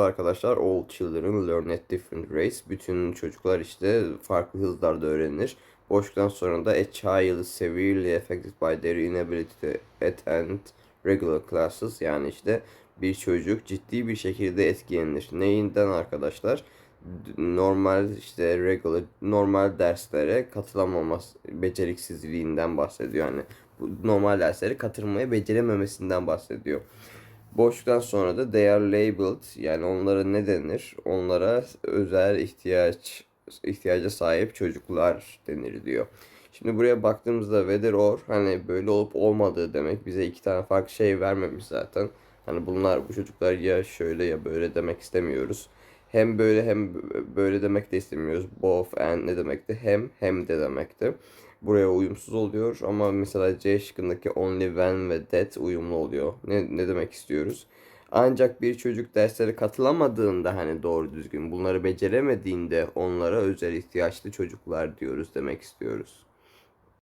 Arkadaşlar all children learn at different rates. Bütün çocuklar işte farklı hızlarda öğrenir. Boşluktan sonra da a child is severely affected by their inability to attend regular classes. Yani işte bir çocuk ciddi bir şekilde etkilenir. Neyinden arkadaşlar? Normal işte regular normal derslere katılamaması beceriksizliğinden bahsediyor. Yani bu normal derslere katılmaya becerememesinden bahsediyor. Boşluktan sonra da they are labeled yani onlara ne denir? Onlara özel ihtiyaç ihtiyaca sahip çocuklar denir diyor. Şimdi buraya baktığımızda whether or hani böyle olup olmadığı demek bize iki tane farklı şey vermemiş zaten. Hani bunlar bu çocuklar ya şöyle ya böyle demek istemiyoruz. Hem böyle hem böyle demek de istemiyoruz. Both and ne demekti? Hem hem de demekti. Buraya uyumsuz oluyor ama mesela C şıkkındaki only when ve that uyumlu oluyor. Ne, ne demek istiyoruz? Ancak bir çocuk derslere katılamadığında hani doğru düzgün bunları beceremediğinde onlara özel ihtiyaçlı çocuklar diyoruz demek istiyoruz.